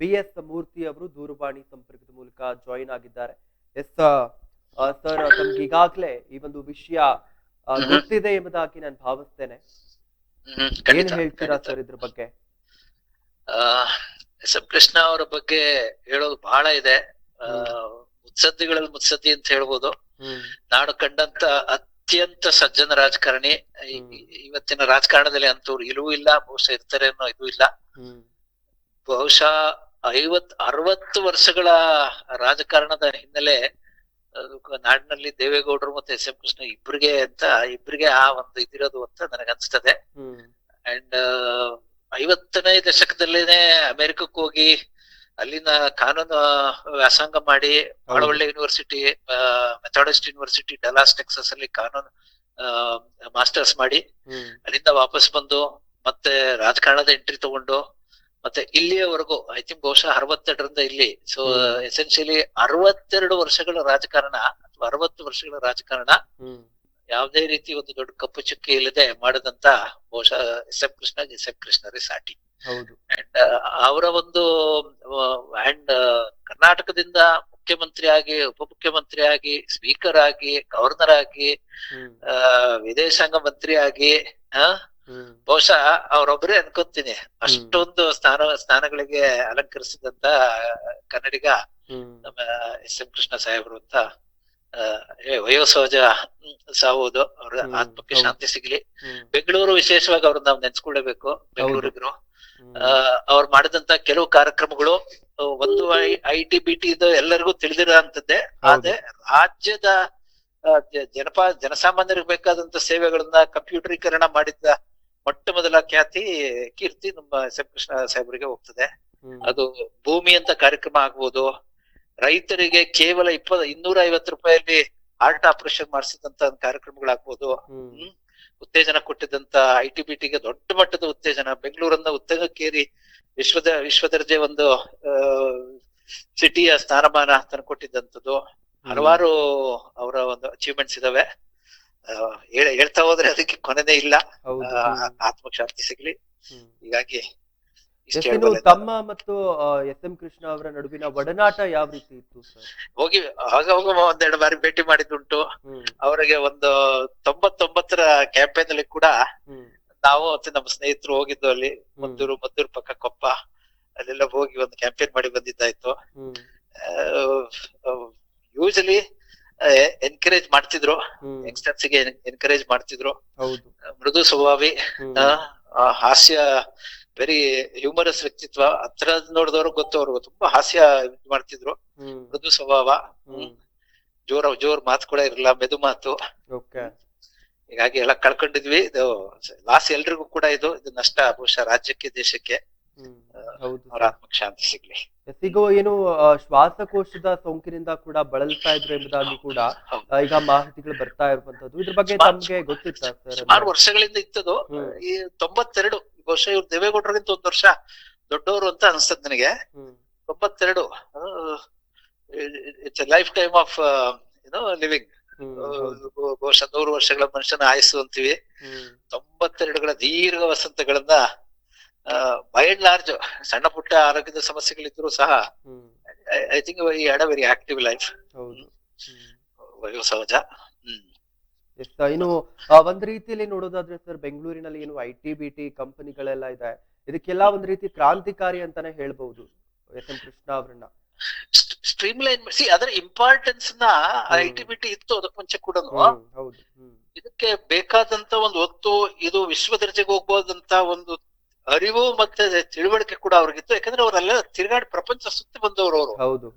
B S ಮೂರ್ತಿ ಅವರು ದೂರವಾಣಿ ಸಂಪರ್ಕದ ಮೂಲಕ ಜಾಯಿನ್ ಆಗಿದ್ದಾರೆ. ಎಸ್ ಸರ್ ತಮ್ಗೆ ಈಗಾಗಲೇ ಈ ಒಂದು ವಿಷಯ ಗೊತ್ತಿದೆ ಎಂಬುದಾಗಿ ನಾನು ಭಾವಿಸ್ತೇನೆ. ಏನ್ ಹೇಳ್ತೀರಾ ಸರ್ ಇದ್ರ ಬಗ್ಗೆ? ಎಸ್ ಎಂ ಕೃಷ್ಣ ಅವರ ಬಗ್ಗೆ ಹೇಳೋದು ಬಹಳ ಇದೆ. ಮುತ್ಸದ್ದಿಗಳಲ್ಲಿ ಮುತ್ಸದ್ದಿ ಅಂತ ಹೇಳ್ಬೋದು. ನಾಡು ಕಂಡಂತ ಅತ್ಯಂತ ಸಜ್ಜನ ರಾಜಕಾರಣಿ. ಇವತ್ತಿನ ರಾಜಕಾರಣದಲ್ಲಿ ಅಂತವ್ರು ಇಲ್ಲವೂ ಇಲ್ಲ ಬಹುಶಃ ಇರ್ತಾರೆ ಅನ್ನೋ ಇದು ಇಲ್ಲ. ಬಹುಶಃ ಐವತ್ ಅರವತ್ತು ವರ್ಷಗಳ ರಾಜಕಾರಣದ ಹಿನ್ನೆಲೆ ನಾಡಿನಲ್ಲಿ ದೇವೇಗೌಡರು ಮತ್ತೆ ಎಸ್ ಎಂ ಕೃಷ್ಣ ಇಬ್ರಿಗೆ ಅಂತ ಇಬ್ರಿಗೆ ಆ ಒಂದು ಇದಿರೋದು ಅಂತ ನನಗೆ ಅನ್ಸ್ತದೆ. ಅಂಡ್ ಐವತ್ತನೇ ದಶಕದಲ್ಲೇನೆ ಅಮೆರಿಕಕ್ಕೆ ಹೋಗಿ ಅಲ್ಲಿನ ಕಾನೂನು ವ್ಯಾಸಂಗ ಮಾಡಿ ಬಹಳ. ಒಳ್ಳೆ university Methodist university Dallas Texas ಅಲ್ಲಿ ಕಾನೂನು ಮಾಸ್ಟರ್ಸ್ ಮಾಡಿ ಅಲ್ಲಿಂದ ವಾಪಸ್ ಬಂದು ಮತ್ತೆ ರಾಜಕಾರಣದ ಎಂಟ್ರಿ ತಗೊಂಡು ಮತ್ತೆ ಇಲ್ಲಿಯವರೆಗೂ ಐ ತಿಂಕ್ ಬಹುಶಃ ಅರವತ್ತೆರಡರಿಂದ ಇಲ್ಲಿ. ಸೊ. ಎಸೆನ್ಶಿಯಲಿ ಅರವತ್ತೆರಡು ವರ್ಷಗಳ ರಾಜಕಾರಣ ಅಥವಾ ಅರವತ್ತು ವರ್ಷಗಳ ರಾಜಕಾರಣ ಯಾವುದೇ ರೀತಿ ಒಂದು ದೊಡ್ಡ ಕಪ್ಪು ಚುಕ್ಕಿ ಇಲ್ಲದೆ ಮಾಡದಂತ ಬಹುಶಃ S M Krishna S M ಕೃಷ್ಣರೇ ಸಾಟಿ. ಅಂಡ್ ಅವರ ಒಂದು ಅಂಡ್ ಕರ್ನಾಟಕದಿಂದ ಮುಖ್ಯಮಂತ್ರಿ ಆಗಿ ಉಪಮುಖ್ಯಮಂತ್ರಿ ಆಗಿ ಸ್ಪೀಕರ್ ಆಗಿ ಗವರ್ನರ್ ಆಗಿ ವಿದೇಶಾಂಗ ಮಂತ್ರಿ ಆಗಿ ಬಹುಶಃ ಅವರೊಬ್ಬರೇ ಅನ್ಕೊಂತೀನಿ ಅಷ್ಟೊಂದು ಸ್ಥಾನ ಸ್ನಾನಗಳಿಗೆ ಅಲಂಕರಿಸಿದಂತ ಕನ್ನಡಿಗ ನಮ್ಮ ಎಸ್ ಎಂ ಕೃಷ್ಣ ಸಾಹೇಬರು ಅಂತ ವಯೋಸಹಜ ಸಾವುದು ಅವ್ರ ಆತ್ಮಕ್ಕೆ. ಶಾಂತಿ ಸಿಗ್ಲಿ. ಬೆಂಗಳೂರು ವಿಶೇಷವಾಗಿ ಅವ್ರನ್ನ ನಾವು ನೆನ್ಸ್ಕೊಳ್ಳಬೇಕು ಬೆಂಗಳೂರಿಗರು ಅವ್ರು ಮಾಡಿದಂತ ಕೆಲವು ಕಾರ್ಯಕ್ರಮಗಳು ಒಂದು ಐ ಟಿ ಬಿ ಟಿ ಇದು ಎಲ್ಲರಿಗೂ ತಿಳಿದಿರೋ ಅಂತದ್ದೇ ಆದ್ರೆ ರಾಜ್ಯದ ಜನಪಾ ಜನಸಾಮಾನ್ಯರಿಗೆ ಬೇಕಾದಂತ ಸೇವೆಗಳನ್ನ ಕಂಪ್ಯೂಟರೀಕರಣ ಮಾಡಿದ್ದ ಮೊಟ್ಟ ಮೊದಲ ಖ್ಯಾತಿ ಕೀರ್ತಿ ನಮ್ಮ ಕೃಷ್ಣ ಸಾಹೇಬರಿಗೆ ಹೋಗ್ತದೆ. ಅದು ಭೂಮಿ ಅಂತ ಕಾರ್ಯಕ್ರಮ ಆಗ್ಬೋದು. ರೈತರಿಗೆ ಕೇವಲ ಇಪ್ಪತ್ ಇನ್ನೂರ ಐವತ್ತು ರೂಪಾಯಲ್ಲಿ ಹಾರ್ಟ್ ಆಪರೇಷನ್ ಮಾಡಿಸಿದಂತ ಕಾರ್ಯಕ್ರಮಗಳಾಗ್ಬೋದು. ಹ್ಮ್. ಉತ್ತೇಜನ ಕೊಟ್ಟಿದ್ದಂತ ಐ ಟಿ ಬಿ ಟಿಗೆ ದೊಡ್ಡ ಮಟ್ಟದ ಉತ್ತೇಜನ. ಬೆಂಗಳೂರನ್ನ ಉತ್ತೇಜಕ್ಕೇರಿ ವಿಶ್ವದ ವಿಶ್ವದರ್ಜೆ ಒಂದು ಸಿಟಿಯ ಸ್ಥಾನಮಾನ ತಂದ್ಕೊಟ್ಟಿದ್ದಂಥದ್ದು ಹಲವಾರು ಅವರ ಒಂದು ಅಚೀವ್ಮೆಂಟ್ಸ್ ಇದಾವೆ. ಹೇಳ್ತಾ ಹೋದ್ರೆ ಅದಕ್ಕೆ ಕೊನೆನೇ ಇಲ್ಲ. ಆತ್ಮಶಾಂತಿ ಸಿಗ್ಲಿ. ಹೀಗಾಗಿ. ತಮ್ಮ ಮತ್ತು ಎಸ್ ಎಂ ಕೃಷ್ಣ ಅವರ ನಡುವಿನ ಒಡನಾಟ ಯಾವ ರೀತಿ ಇತ್ತು ಹೋಗಿ ಆಗ ಹೋಗ ಒಂದೆರಡು ಬಾರಿ ಭೇಟಿ ಮಾಡಿದ್ದುಂಟು. ಅವರಿಗೆ ಒಂದು ತೊಂಬತ್ತೊಂಬತ್ತರ ಕ್ಯಾಂಪೇನ್ ಅಲ್ಲಿ ಕೂಡ ನಾವು ಮತ್ತೆ ನಮ್ಮ ಸ್ನೇಹಿತರು ಹೋಗಿದ್ದು ಅಲ್ಲಿ. ಮುಂದೂರು ಮದ್ದೂರು ಮದ್ದೂರು ಪಕ್ಕ ಕೊಪ್ಪ. ಅಲ್ಲೆಲ್ಲ ಹೋಗಿ ಒಂದು ಕ್ಯಾಂಪೇನ್ ಮಾಡಿ ಬಂದಿದ್ದಾಯ್ತು. ಯೂಶಲಿ ಎನ್ಕರೇಜ್ ಮಾಡ್ತಿದ್ರು. ಯಂಗ್ಸ್ಟರ್ಸ್ಗೆ ಎನ್ಕರೇಜ್ ಮಾಡ್ತಿದ್ರು. ಮೃದು ಸ್ವಭಾವಿ ಹಾಸ್ಯ ವೆರಿ ಹ್ಯೂಮರಸ್ ವ್ಯಕ್ತಿತ್ವ. ಹತ್ರ ನೋಡಿದವ್ರು ಗೊತ್ತು ಅವ್ರಿಗೆ. ತುಂಬಾ ಹಾಸ್ಯ ಮಾಡ್ತಿದ್ರು. ಮೃದು ಸ್ವಭಾವ ಹ್ಮ್. ಜೋರ ಜೋರ್ ಮಾತು ಕೂಡ ಇರಲ್ಲ ಮೆದು ಮಾತು. ಹೀಗಾಗಿ ಎಲ್ಲ ಕಳ್ಕೊಂಡಿದ್ವಿ. ಇದು ಲಾಸ್ ಎಲ್ರಿಗೂ ಕೂಡ ಇದು ಇದು ನಷ್ಟ ಬಹುಶಃ ರಾಜ್ಯಕ್ಕೆ ದೇಶಕ್ಕೆ. ಅವ್ರ ಆತ್ಮಕ್ಕೆ ಶಾಂತಿ ಸಿಗ್ಲಿ. ಎಸ್, ಈಗ ಏನು ಶ್ವಾಸಕೋಶದ ಸೋಂಕಿನಿಂದ ಕೂಡ ಬಳಲ್ತಾ ಇದ್ರು ಎಂಬುದಾಗಿ ಕೂಡ ಈಗ ಮಾಹಿತಿಗಳು ಬರ್ತಾ ಇರುವಂತದ್ದು ಇದ್ರ ಬಗ್ಗೆ ನಮ್ಗೆ ಗೊತ್ತಿತ್ತ ಸರ್ ಆರು ವರ್ಷಗಳಿಂದ ಇತ್ತದು. ಈ ತೊಂಬತ್ತೆರಡು ಬಹುಶಃ ಇವ್ರು ದೇವೇಗೌಡರಿಗಿಂತ ಒಂದ್ ವರ್ಷ ದೊಡ್ಡವರು ಅಂತ ಅನ್ಸ್ತದ್ ನನಗೆ. ತೊಂಬತ್ತೆರಡು ಇಟ್ಸ್ ಲೈಫ್ ಟೈಮ್ ಆಫ್ ಏನೋ ಲಿವಿಂಗ್. ಬಹುಶಃ ನೂರು ವರ್ಷಗಳ ಮನುಷ್ಯನ ಆಯಸ್ಸು ಅಂತೀವಿ. ತೊಂಬತ್ತೆರಡುಗಳ ದೀರ್ಘ ವಸಂತಗಳನ್ನ ಬೈ ಅಂಡ್ ಲಾರ್ಜ್ ಸಣ್ಣ ಪುಟ್ಟ ಆರೋಗ್ಯದ ಸಮಸ್ಯೆಗಳಿದ್ರು ಸಹ I think he had a very active life ಸಹಜ. ಇನ್ನು ಆ, ಒಂದ್ ರೀತಿಯಲ್ಲಿ ನೋಡೋದಾದ್ರೆ ಸರ್ ಬೆಂಗಳೂರಿನಲ್ಲಿ ಏನು ಐ ಟಿ ಬಿ ಟಿ ಕಂಪನಿಗಳೆಲ್ಲ ಇದೆ. ಇದಕ್ಕೆಲ್ಲ ಒಂದ್ ರೀತಿ ಕ್ರಾಂತಿಕಾರಿ ಅಂತಾನೆ ಹೇಳ್ಬಹುದು ಎಸ್ ಎಂ ಕೃಷ್ಣ ಅವರನ್ನ. ಸ್ಟ್ರೀಮ್ ಲೈನ್ ಸಿ ಅದರ ಇಂಪಾರ್ಟೆನ್ಸ್ನ ಐ ಟಿ ಬಿ ಟಿ ಇತ್ತು ಅದಕ್ಕೆ ಮುಂಚೆ ಕೂಡ. ಇದಕ್ಕೆ ಬೇಕಾದಂತ ಒಂದು ಒತ್ತು ಇದು ವಿಶ್ವ ದರ್ಜೆಗೆ ಹೋಗ್ಬೋದಂತ ಒಂದು ಅರಿವು ಮತ್ತೆ ತಿಳುವಳಿಕೆ ಕೂಡ ಅವ್ರಿಗಿತ್ತು. ಯಾಕಂದ್ರೆ ಅವರೆಲ್ಲ ತಿರುಗಾಡಿ ಪ್ರಪಂಚ ಸುತ್ತಿ ಬಂದವರು ಅವರು. ಹೌದು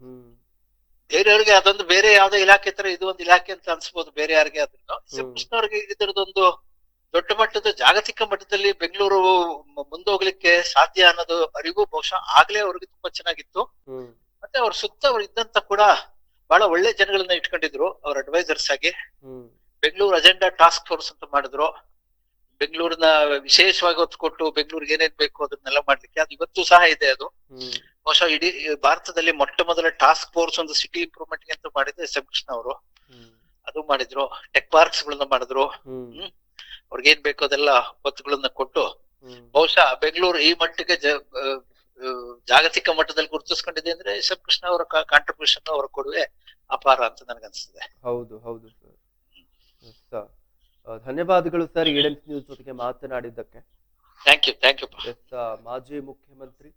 ಬೇರೆಯವ್ರಿಗೆ ಅದೊಂದು ಬೇರೆ ಯಾವ್ದೋ ಇಲಾಖೆ ತರ ಇದು ಒಂದು ಇಲಾಖೆ ಅಂತ ಅನ್ಸ್ಬೋದು ಬೇರೆ ಯಾರಿಗೆ ಅದನ್ನು ಶ್ರೀಕೃಷ್ಣ ಕೃಷ್ಣ ಅವ್ರಿಗೆ ಇದರದೊಂದು ದೊಡ್ಡ ಮಟ್ಟದ ಜಾಗತಿಕ ಮಟ್ಟದಲ್ಲಿ ಬೆಂಗಳೂರು ಮುಂದೋಗ್ಲಿಕ್ಕೆ ಸಾಧ್ಯ ಅನ್ನೋದು ಅರಿವು ಬಹುಶಃ ಆಗ್ಲೇ ಅವ್ರಿಗೆ ತುಂಬಾ ಚೆನ್ನಾಗಿತ್ತು. ಮತ್ತೆ ಅವ್ರ ಸುತ್ತ ಅವ್ರು ಇದ್ದಂತ ಕೂಡ ಬಹಳ ಒಳ್ಳೆ ಜನಗಳನ್ನ ಇಟ್ಕೊಂಡಿದ್ರು ಅವ್ರ ಅಡ್ವೈಸರ್ಸ್ ಆಗಿ. ಬೆಂಗಳೂರು ಅಜೆಂಡಾ ಟಾಸ್ಕ್ ಫೋರ್ಸ್ ಅಂತ ಮಾಡಿದ್ರು. ಬೆಂಗಳೂರಿನ ವಿಶೇಷವಾಗಿ ಒತ್ತು ಕೊಟ್ಟು ಬೆಂಗಳೂರಿಗೆ ಏನೇನ್ ಬೇಕು ಅದನ್ನೆಲ್ಲ ಮಾಡ್ಲಿಕ್ಕೆ ಅದು ಇವತ್ತು ಸಹ ಇದೆ ಅದು. ಬಹುಶಃ ಇಡೀ ಭಾರತದಲ್ಲಿ ಮೊಟ್ಟ ಮೊದಲ ಟಾಸ್ಕ್ ಫೋರ್ಸ್ ಒಂದು ಸಿಟಿ ಇಂಪ್ರೂವ್ಮೆಂಟ್ ಅಂತ ಮಾಡಿದ್ರು ಎಸ್ ಎಂ ಕೃಷ್ಣ ಅವರು. ಅದು ಮಾಡಿದ್ರು. ಟೆಕ್ ಪಾರ್ಕ್ಸ್ ಗಳನ್ನ ಮಾಡಿದ್ರು. ಅವ್ರಿಗೆ ಏನ್ ಬೇಕು ಅದೆಲ್ಲ ಒತ್ತುಗಳನ್ನ ಕೊಟ್ಟು ಬಹುಶಃ ಬೆಂಗಳೂರು ಈ ಮಟ್ಟಿಗೆ ಜಾಗತಿಕ ಮಟ್ಟದಲ್ಲಿ ಗುರುತಿಸ್ಕೊಂಡಿದೆ ಅಂದ್ರೆ ಎಸ್ ಎಂ ಕೃಷ್ಣ ಅವರ ಕಾಂಟ್ರಿಬ್ಯೂಷನ್ ಅವರ ಕೊಡುಗೆ ಅಪಾರ ಅಂತ ನನಗನ್ಸುತ್ತೆ. ಹೌದು ಹೌದು ಸರ್. ಧನ್ಯವಾದಗಳು ಸರ್ ಏಡೆನ್ಸ್ ನ್ಯೂಸ್ ಜೊತೆಗೆ ಮಾತನಾಡಿದ್ದಕ್ಕೆ ಥ್ಯಾಂಕ್ ಯು ಥ್ಯಾಂಕ್ ಯು ಮಾಜಿ ಮುಖ್ಯಮಂತ್ರಿ